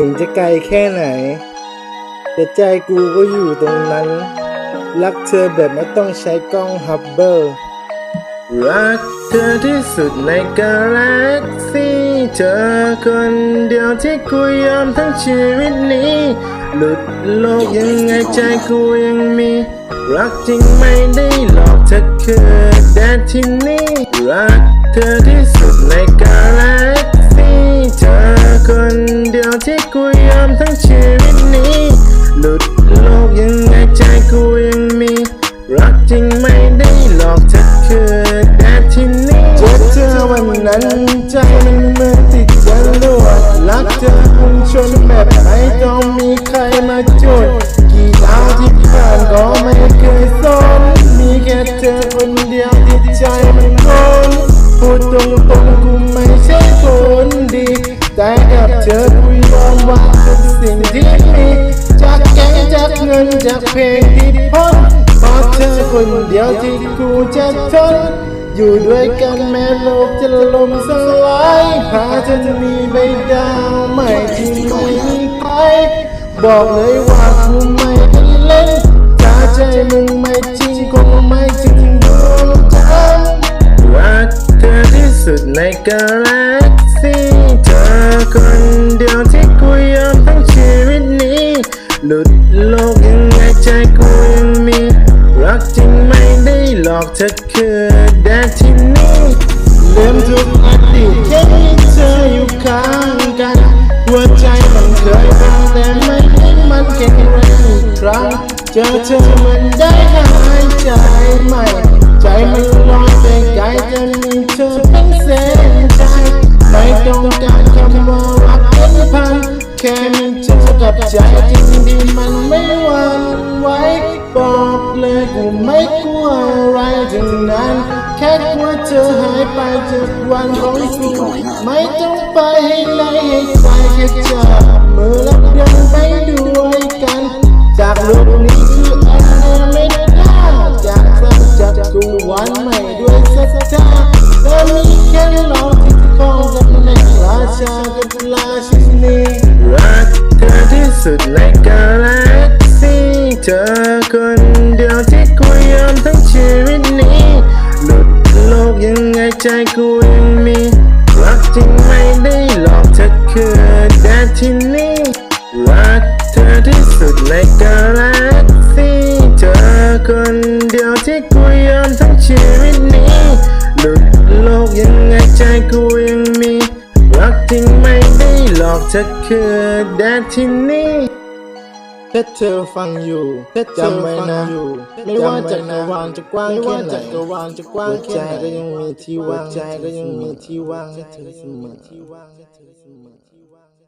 ถึงจะไกลแค่ไหน แต่ใจกูก็อยู่ตรงนั้น รักเธอแบบไม่ต้องใช้กล้องฮับเบิลรักเธอที่สุดในกาแล็กซี่เธอคนเดียวที่กูยอมทั้งชีวิตนี้ หลุดโลกยังไงใจกูยังมี รักจริงไม่ได้หลอกเธอคือแดนที่นี่รักเธอที่สุดในกาแล็ก ที่กูยอมทั้งชีวิตนี้ หลุดโลกยังไงใจกูยังมี รักจริงไม่ได้หลอกเธอคือแดนที่นี่เจอเธอวันนั้นใจมันเหมือนติดจรวดรักเธอพุ่งชนแบบไม่ต้องมีใครมาจุด กี่ดาวที่ผ่านก็ไม่เคยสนมีแค่เธอคนเดียวที่ใจมัน ลงที่พ้นเพราะเธอคนเดียวที่กูจะทน อยู่ด้วยกันแม้โลกจะล่มสลายหาจะมีใบดาวใหม่ที่ไม่มีใครบอกเลยว่ากูไม่เล่นถ้าใจมึงไม่จริงคงไม่จริงดวงจันทร์รักเธอที่สุดในกาแล็กซี่เธอคนเดียวที่กูยอมทั้งชีวิตนี้ หลุดโลก เธอคือแดนที่นี่ลืมทุกอดีตแค่มีเธออยู่ข้างกัน หัวใจมันเคยพังแต่ไม่ให้มันแข็งแรงอีกครั้ง เจอเธอมันได้หายใจใหม่ ใจมันลอยไปไกลจนมีเธอเป็นเส้นใจ ไม่ต้องการคำว่ารักเป็นพันแค่มีเธอกับใจจริงดีมันไม่หวั่นไหวบอกเลยกูไม่กลัว นั้นแค่กลัวเธอหายไปจากวันของกูไม่ต้องไปให้ไหนให้ใครแค่จับมือแล้วเดินไปด้วยกัน จากโลกนี้คืออันเนไม่ได้จากสัจจักกูวันใหม่ด้วยศรัทธาและมีแค่เราที่ครองตำแหน่งราชากับราชินีรักเธอที่สุดในกาแล็กซี่เธอคนเดียว ใจกูยังมีรักจริงไม่ได้หลอกเธอคือแดนที่นี่รักเธอที่สุดในกาแล็กซี่เธอคนเดียวที่กูยอมทั้งชีวิตนี้หลุดโลกยังไงใจกูยังมีรักจริงไม่ได้หลอกเธอคือแดนที่นี่ ถ้าเธอฟังอยู่ถ้าจำไว้นะไม่ว่าจักรวาลจะกว้างแค่ไหนจักรวาลจะกว้างแค่ไหนก็ยังมีที่ว่างใจก็ยังมีที่ว่างให้เธอเสมอที่ว่างให้เธอเสมอที่ว่างให้เธอ